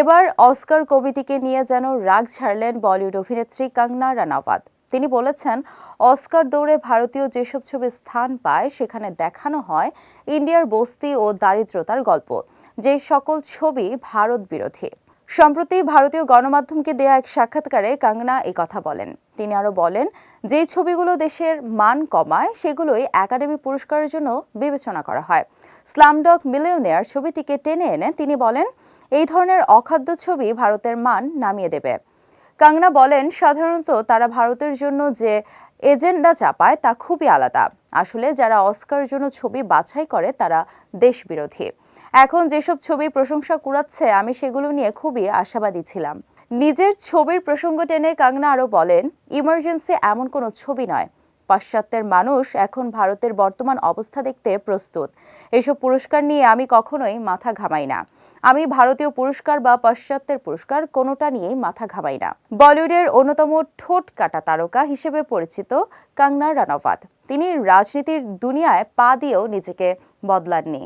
এবার অস্কার কমিটিকে নিয়ে যেন রাগ ছাড়লেন বলিউড অভিনেত্রী কাঙ্গনা রানাওয়াত। তিনি বলেছেন, অস্কার দৌড়ে ভারতীয় যেসব ছবি স্থান পায়, সেখানে দেখানো হয় ইন্ডিয়ার বস্তি ও দারিদ্রতার গল্প, যে সকল ছবি ভারত বিরোধী। সম্প্রতি ভারতীয় গণমাধ্যমকে দেয়া এক সাক্ষাৎকারে কাঙ্গনা এই কথা বলেন। তিনি আরও বলেন, যে ছবিগুলো দেশের মান কমায়, সেগুলোই একাডেমি পুরস্কারের জন্য বিবেচনা করা হয়। স্লামডগ মিলিয়নিয়ার ছবিটিকে টেনে এনে তিনি বলেন, এই ধরনের অখাদ্য ছবি ভারতের মান নামিয়ে দেবে। কাঙ্গনা বলেন, সাধারণত তারা ভারতের জন্য যে এজেন্ডা চাপায় তা খুবই আলাদা। আসলে যারা অস্কার জন্য ছবি বাছাই করে, তারা দেশবিরোধী। এখন যেসব ছবি প্রশংসা কুড়াচ্ছে, আমি সেগুলো নিয়ে খুবই আশাবাদী ছিলাম। নিজের ছবির প্রসঙ্গ টেনে কাঙ্গনা আরও বলেন, ইমার্জেন্সি এমন কোনো ছবি নয়। পাশ্চাত্যের মানুষ এখন ভারতের বর্তমান অবস্থা দেখতে প্রস্তুত। এসব পুরস্কার নিয়ে আমি কখনোই মাথা ঘামাই না। আমি ভারতীয় পুরস্কার বা পাশ্চাত্যের পুরস্কার কোনোটা নিয়েই মাথা ঘামাই না। বলিউডের অন্যতম ঠোঁট কাটা তারকা হিসেবে পরিচিত কাঙ্গনা রানাওয়াত। তিনি রাজনীতির দুনিয়ায় পা দিয়েও নিজেকে বদলাননি।